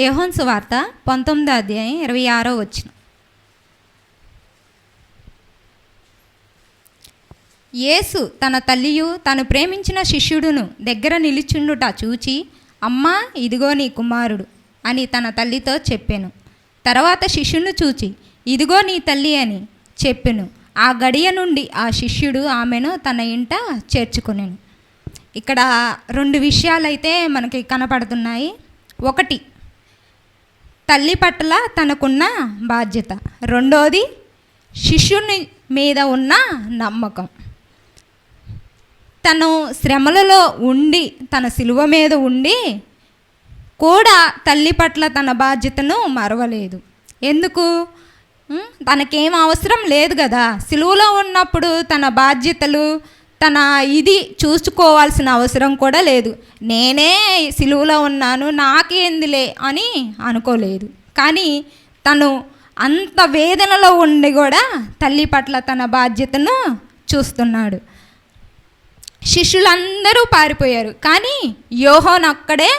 యహోన్ సువార్త పంతొమ్మిదో అధ్యాయం ఇరవై ఆరో వచ్చిన యేసు తన తల్లియు తను ప్రేమించిన శిష్యుడును దగ్గర నిలుచుండుట చూచి అమ్మా ఇదిగో నీ కుమారుడు అని తన తల్లితో చెప్పాను. తర్వాత శిష్యుని చూచి ఇదిగో నీ తల్లి అని చెప్పెను. ఆ గడియ నుండి ఆ శిష్యుడు ఆమెను తన ఇంట చేర్చుకునేను. ఇక్కడ రెండు విషయాలైతే మనకి కనపడుతున్నాయి. ఒకటి తల్లి పట్ల తనకున్న బాధ్యత. రెండోది శిష్యుని మీద ఉన్న నమ్మకం. తను శ్రమలలో ఉండి తన సిలువ మీద ఉండి కూడా తల్లి పట్ల తన బాధ్యతను మరవలేదు. ఎందుకు? తనకేం అవసరం లేదు కదా. సిలువలో ఉన్నప్పుడు తన బాధ్యతలు తన ఇది చూసుకోవాల్సిన అవసరం కూడా లేదు. నేనే సిలువలో ఉన్నాను నాకేందిలే అని అనుకోలేదు. కానీ తను అంత వేదనలో ఉండి కూడా తల్లి పట్ల తన బాధ్యతను చూస్తున్నాడు. శిష్యులందరూ పారిపోయారు. కానీ యోహోన్ అక్కడే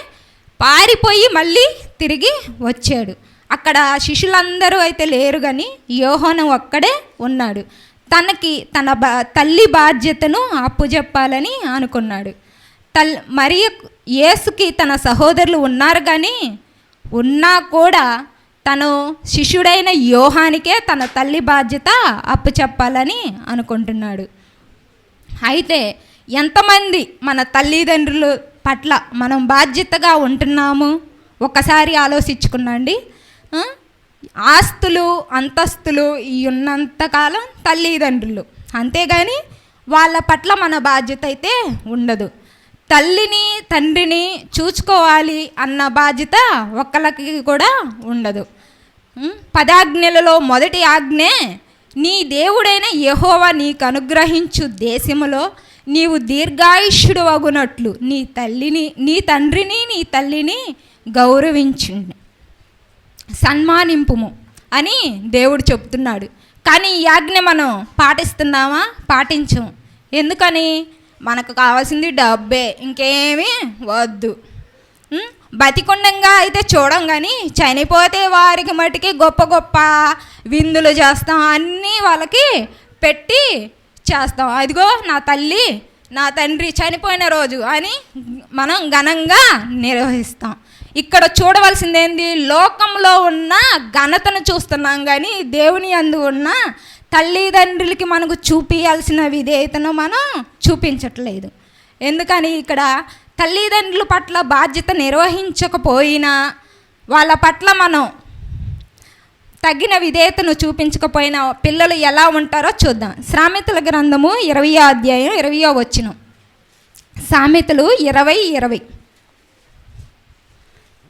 పారిపోయి మళ్ళీ తిరిగి వచ్చాడు. అక్కడ శిష్యులందరూ అయితే లేరు కానీ యోహోను ఒక్కడే ఉన్నాడు. తనకి తన బా తల్లి బాధ్యతను అప్పుజెప్పాలని అనుకున్నాడు. తల్ మరియు యేసుకి తన సహోదరులు ఉన్నారు కానీ ఉన్నా కూడా తను శిష్యుడైన యోహానికే తన తల్లి బాధ్యత అప్పుచెప్పాలని అనుకుంటున్నాడు. అయితే ఎంతమంది మన తల్లిదండ్రుల పట్ల మనం బాధ్యతగా ఉంటున్నాము? ఒక్కసారి ఆలోచించుకున్నాండి. ఆస్తులు అంతస్తులు ఈ ఉన్నంతకాలం తల్లిదండ్రులు. అంతేగాని వాళ్ళ పట్ల మన బాధ్యత అయితే ఉండదు. తల్లిని తండ్రిని చూసుకోవాలి అన్న బాధ్యత ఒక్కళ్ళకి కూడా ఉండదు. పదాజ్ఞలలో మొదటి ఆజ్ఞే నీ దేవుడైన యహోవా నీకు అనుగ్రహించు దేశములో నీవు దీర్ఘాయుష్యుడు అగునట్లు నీ తల్లిని నీ తండ్రిని నీ తల్లిని గౌరవించండి. సన్మానింపుము అని దేవుడు చెప్తున్నాడు. కానీ ఈ ఆజ్ఞ మనం పాటిస్తున్నామా? పాటించము. ఎందుకని? మనకు కావాల్సింది డబ్బే ఇంకేమీ వద్దు. బతికుండంగా అయితే చూడం కానీ చనిపోతే వారికి మటుకి గొప్ప గొప్ప విందులు చేస్తాం అన్నీ వాళ్ళకి పెట్టి చేస్తాం. అదిగో నా తల్లి నా తండ్రి చనిపోయిన రోజు అని మనం ఘనంగా నిర్వహిస్తాం. ఇక్కడ చూడవలసిందేంది? లోకంలో ఉన్న ఘనతను చూస్తున్నాం కానీ దేవుని అందు ఉన్న తల్లిదండ్రులకి మనకు చూపించాల్సిన విధేయతను మనం చూపించట్లేదు. ఎందుకని ఇక్కడ తల్లిదండ్రుల పట్ల బాధ్యత నిర్వహించకపోయినా వాళ్ళ పట్ల మనం తగిన విధేయతను చూపించకపోయినా పిల్లలు ఎలా ఉంటారో చూద్దాం. సామెతల గ్రంథము ఇరవై అధ్యాయం ఇరవయో వచ్చిన సామెతలు ఇరవై ఇరవై.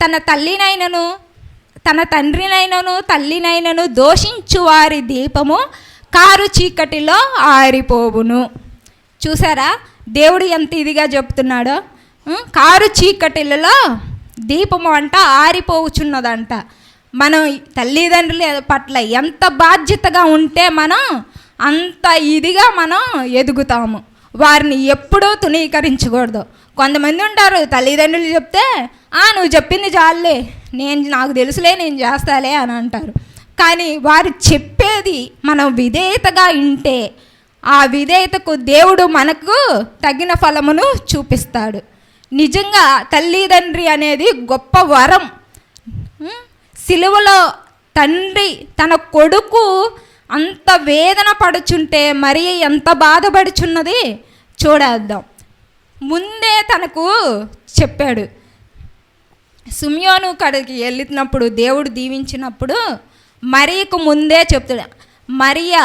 తన తల్లినైనను తన తండ్రినైనను తల్లినైనను దోషించు వారి దీపము కారు చీకటిలో ఆరిపోవును. చూసారా? దేవుడు ఎంత ఇదిగా చెప్తున్నాడో? కారు చీకటిలలో దీపము అంట ఆరిపోవుచున్నదంట. మనం తల్లిదండ్రుల పట్ల ఎంత బాధ్యతగా ఉంటే మనం అంత ఇదిగా మనం ఎదుగుతాము. వారిని ఎప్పుడూ తునీకరించకూడదు కొంతమంది ఉంటారు తల్లిదండ్రులు చెప్తే ఆ నువ్వు చెప్పింది చాలులే నేను నాకు తెలుసులే నేను చేస్తాలే అని అంటారు. కానీ వారు చెప్పేది మనం విధేయతగా ఉంటే ఆ విధేయతకు దేవుడు మనకు తగిన ఫలమును చూపిస్తాడు. నిజంగా తల్లిదండ్రి అనేది గొప్ప వరం. సిలువలో తండ్రి తన కొడుకు అంత వేదన పడుచుంటే మరి ఎంత బాధపడుచున్నది? చూడేద్దాం. ముందే తనకు చెప్పాడు. సుమియోను కడికి వెళ్ళినప్పుడు దేవుడు దీవించినప్పుడు మరియకు ముందే చెప్తాడు. మరియా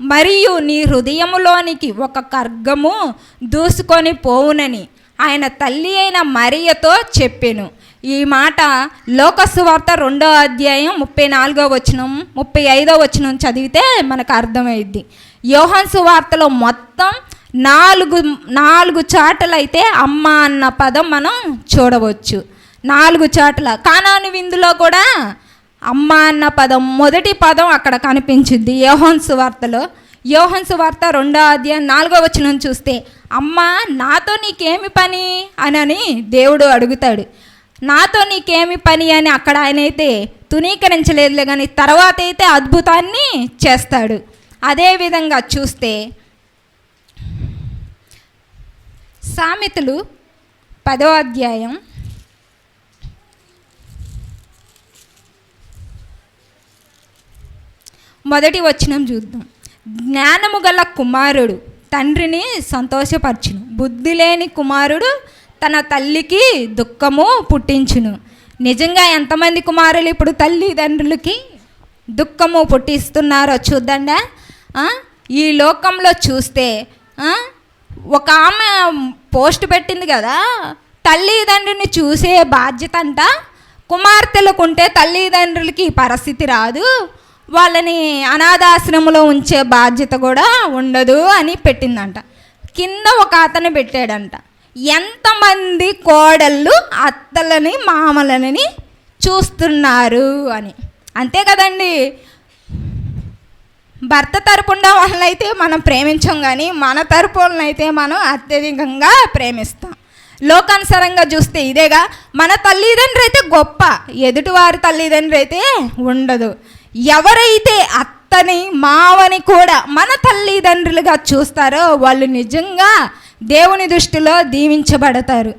మరియు నీ హృదయములోనికి ఒక కర్గము దూసుకొని పోవునని ఆయన తల్లి అయిన మరియతో చెప్పాను. ఈ మాట లోకసువార్త రెండో అధ్యాయం ముప్పై నాలుగో వచనం ముప్పై ఐదో వచనం చదివితే మనకు అర్థమైద్ది. యోహన్ సువార్తలో మొత్తం నాలుగు నాలుగు చాటలైతే అమ్మ అన్న పదం మనం చూడవచ్చు. నాలుగు చాటల. కానాను విందులో కూడా అమ్మ అన్న పదం మొదటి పదం అక్కడ కనిపించింది యోహన్ సువార్తలో. యోహన్ సువార్త రెండో అధ్యాయం నాలుగో వచనం చూస్తే అమ్మ నాతో నీకేమి పని? అని దేవుడు అడుగుతాడు. నాతో నీకేమి పని? అని అక్కడ ఆయన అయితే తునీకరించలేదులే కానీ తర్వాత అయితే అద్భుతాన్ని చేస్తాడు. అదేవిధంగా చూస్తే సామెతలు పదో అధ్యాయం. మొదటి వచనం చూద్దాం. జ్ఞానము గల కుమారుడు తండ్రిని సంతోషపరచును. బుద్ధి లేని కుమారుడు తన తల్లికి దుఃఖము పుట్టించును. నిజంగా ఎంతమంది కుమారులు ఇప్పుడు తల్లిదండ్రులకి దుఃఖము పుట్టిస్తున్నారో చూద్దండా? ఈ లోకంలో చూస్తే ఒక ఆమె పోస్ట్ పెట్టింది కదా తల్లిదండ్రుని చూసే బాధ్యత అంట కుమార్తెలకు ఉంటే తల్లిదండ్రులకి పరిస్థితి రాదు. వాళ్ళని అనాథాశ్రమంలో ఉంచే బాధ్యత కూడా ఉండదు అని పెట్టిందంట. కింద ఒక అతను పెట్టాడంట. ఎంతమంది కోడళ్ళు అత్తలని మామలని చూస్తున్నారు అని. అంతే కదండి. భర్త తరపున వాళ్ళనైతే మనం ప్రేమించం కానీ మన తరపునైతే మనం అత్యధికంగా ప్రేమిస్తాం. లోకానుసారంగా చూస్తే ఇదేగా మన తల్లిదండ్రులు అయితే గొప్ప ఎదుటివారి తల్లిదండ్రులు అయితే ఉండదు. ఎవరైతే అత్తని మావని కూడా మన తల్లిదండ్రులుగా చూస్తారో వాళ్ళు నిజంగా దేవుని దృష్టిలో దీవించబడతారు.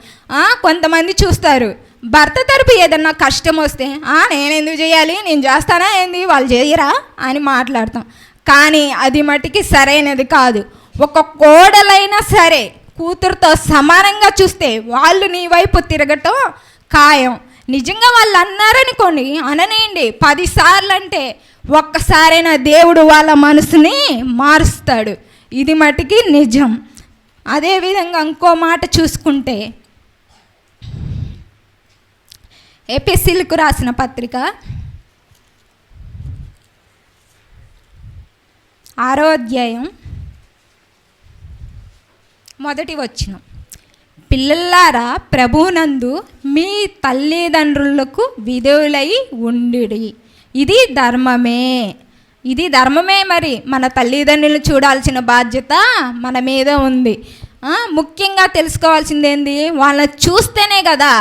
కొంతమంది చూస్తారు భర్త తరపు ఏదన్నా కష్టం వస్తే నేనెందుకు నేను ఎందుకు చేయాలి? నేను చేస్తానా? ఏంది? వాళ్ళు చేయరా? అని మాట్లాడతాం. కానీ అది మటుకి సరైనది కాదు. ఒక కోడలైనా సరే కూతురుతో సమానంగా చూస్తే వాళ్ళు నీ వైపు తిరగటం ఖాయం. నిజంగా వాళ్ళు అన్నారనుకోండి అననేయండి. పదిసార్లు అంటే ఒక్కసారైనా దేవుడు వాళ్ళ మనసుని మారుస్తాడు. ఇది మటుకి నిజం. అదేవిధంగా ఇంకో మాట చూసుకుంటే ఎపిసిల్కు రాసిన పత్రిక ఆరో అధ్యాయం మొదటి వచ్చిన పిల్లలారా ప్రభునందు మీ తల్లిదండ్రులకు విధులై ఉండి ఇది ధర్మమే. ఇది ధర్మమే మరి. మన తల్లిదండ్రులను చూడాల్సిన బాధ్యత మన మీద ఉంది. ముఖ్యంగా తెలుసుకోవాల్సింది ఏంది వాళ్ళని చూస్తేనే కదా.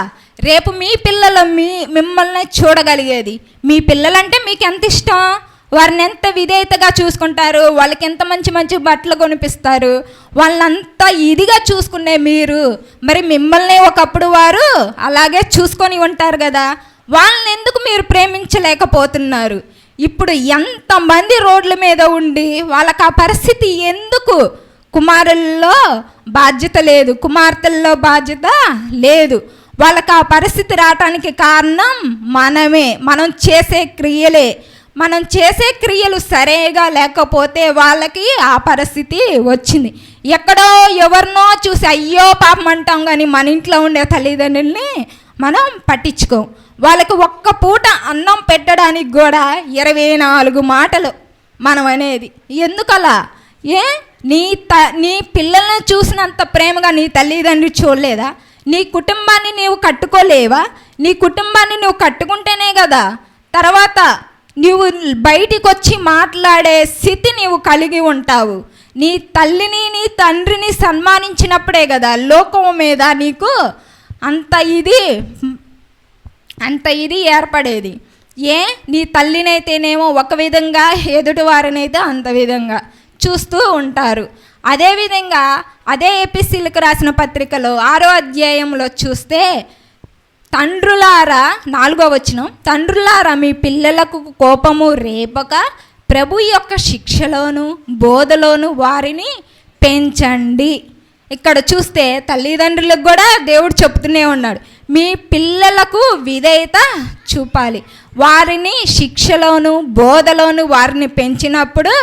రేపు మీ పిల్లలు మీ మిమ్మల్ని చూడగలిగేది. మీ పిల్లలంటే మీకు ఎంత ఇష్టం? వారిని ఎంత విధేయతగా చూసుకుంటారు? వాళ్ళకి ఎంత మంచి మంచి బట్టలు కొనిపిస్తారు? వాళ్ళంతా ఇదిగా చూసుకునే మీరు. మరి మిమ్మల్ని ఒకప్పుడు వారు అలాగే చూసుకొని ఉంటారు కదా? వాళ్ళని ఎందుకు మీరు ప్రేమించలేకపోతున్నారు? ఇప్పుడు ఎంతమంది రోడ్ల మీద ఉండి వాళ్ళకి ఆ పరిస్థితి ఎందుకు? కుమారుల్లో బాధ్యత లేదు. కుమార్తెల్లో బాధ్యత లేదు. వాళ్ళకి ఆ పరిస్థితి రావటానికి కారణం మనమే. మనం చేసే క్రియలే. మనం చేసే క్రియలు సరిగా లేకపోతే వాళ్ళకి ఆ పరిస్థితి వచ్చింది. ఎక్కడో ఎవరినో చూసి అయ్యో పాపం అంటాం కానీ మన ఇంట్లో ఉండే తల్లిదండ్రుల్ని మనం పట్టించుకోం. వాళ్ళకి ఒక్క పూట అన్నం పెట్టడానికి కూడా ఇరవై నాలుగు మాటలు మనం అనేది. ఎందుకలా? ఏ? నీ త నీ పిల్లల్ని చూసినంత ప్రేమగా నీ తల్లిదండ్రులు చూడలేదా? నీ కుటుంబాన్ని నీవు కట్టుకోలేవా? నీ కుటుంబాన్ని నువ్వు కట్టుకుంటేనే కదా. తర్వాత నీవు బయటికి వచ్చి మాట్లాడే స్థితి నీవు కలిగి ఉంటావు. నీ తల్లిని నీ తండ్రిని సన్మానించినప్పుడే కదా లోకం మీద నీకు అంత ఇది అంత ఇది ఏర్పడేది. ఏ? నీ తల్లినైతేనేమో ఒక విధంగా ఎదుటివారినైతే అంత విధంగా చూస్తూ ఉంటారు. అదేవిధంగా అదే ఏపీసీలకు రాసిన పత్రికలో ఆరో అధ్యాయంలో చూస్తే తండ్రులారా నాలుగో వచనం తండ్రులారా మీ పిల్లలకు కోపము రేపక ప్రభు యొక్క శిక్షలోను బోధలోను వారిని పెంచండి. ఇక్కడ చూస్తే తల్లిదండ్రులకు కూడా దేవుడు చెప్తూనే ఉన్నాడు మీ పిల్లలకు విధేయత చూపాలి. వారిని శిక్షలోను బోధలోను వారిని పెంచినప్పుడు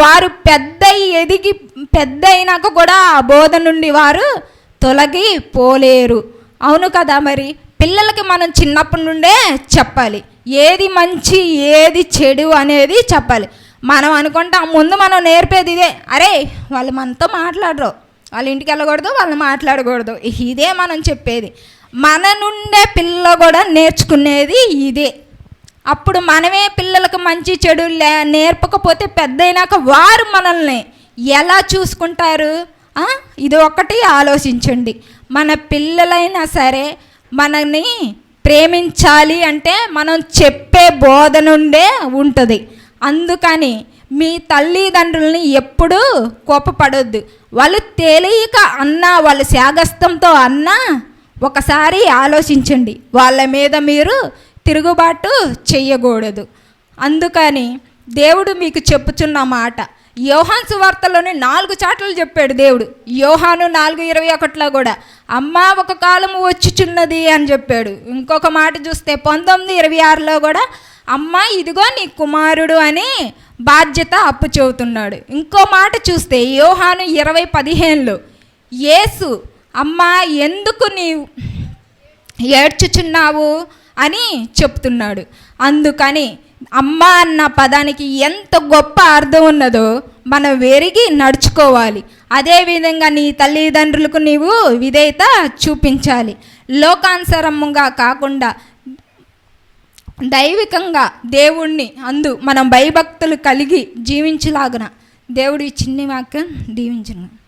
వారు పెద్ద ఎదిగి పెద్ద అయినాక కూడా ఆ బోధ నుండి వారు తొలగిపోలేరు. అవును కదా మరి? పిల్లలకి మనం చిన్నప్పటి నుండే చెప్పాలి. ఏది మంచి ఏది చెడు అనేది చెప్పాలి. మనం అనుకుంటాం ముందు మనం నేర్పేది ఇదే. అరే వాళ్ళు మనతో మాట్లాడరు. వాళ్ళ ఇంటికి వెళ్ళకూడదు వాళ్ళు మాట్లాడకూడదు. ఇదే మనం చెప్పేది. మన నుండే పిల్ల కూడా నేర్చుకునేది ఇదే. అప్పుడు మనమే పిల్లలకు మంచి చెడు లే నేర్పకపోతే పెద్దయినాక వారు మనల్ని ఎలా చూసుకుంటారు? ఇది ఒకటి ఆలోచించండి. మన పిల్లలైనా సరే మనని ప్రేమించాలి అంటే మనం చెప్పే బోధ నుండే ఉంటుంది. అందుకని మీ తల్లిదండ్రుల్ని ఎప్పుడూ కోపపడొద్దు. వాళ్ళు తెలియక అన్నా వాళ్ళ శాగస్తంతో అన్నా ఒకసారి ఆలోచించండి. వాళ్ళ మీద మీరు తిరుగుబాటు చెయ్యకూడదు. అందుకని దేవుడు మీకు చెప్పుచున్న మాట యోహాన్ సువార్తలోని నాలుగు చాట్లు చెప్పాడు దేవుడు. యోహాను నాలుగు ఇరవై ఒకటిలో కూడా అమ్మ ఒక కాలము వచ్చుచున్నది అని చెప్పాడు. ఇంకొక మాట చూస్తే పంతొమ్మిది ఇరవై ఆరులో కూడా అమ్మ ఇదిగో నీ కుమారుడు అని బాధ్యత అప్పు చెబుతున్నాడు. ఇంకో మాట చూస్తే యోహాను ఇరవై పదిహేనులో యేసు అమ్మ ఎందుకు నీవు ఏడ్చుచున్నావు అని చెప్తున్నాడు. అందుకని అమ్మ అన్న పదానికి ఎంత గొప్ప అర్థం ఉన్నదో మనం వెరిగి నడుచుకోవాలి. అదేవిధంగా నీ తల్లిదండ్రులకు నీవు విధేయత చూపించాలి. లోకానుసరముగా కాకుండా దైవికంగా దేవుణ్ణి అందు మనం భయభక్తులు కలిగి జీవించలాగున. దేవుడి చిన్ని వాక్యం దీవించను.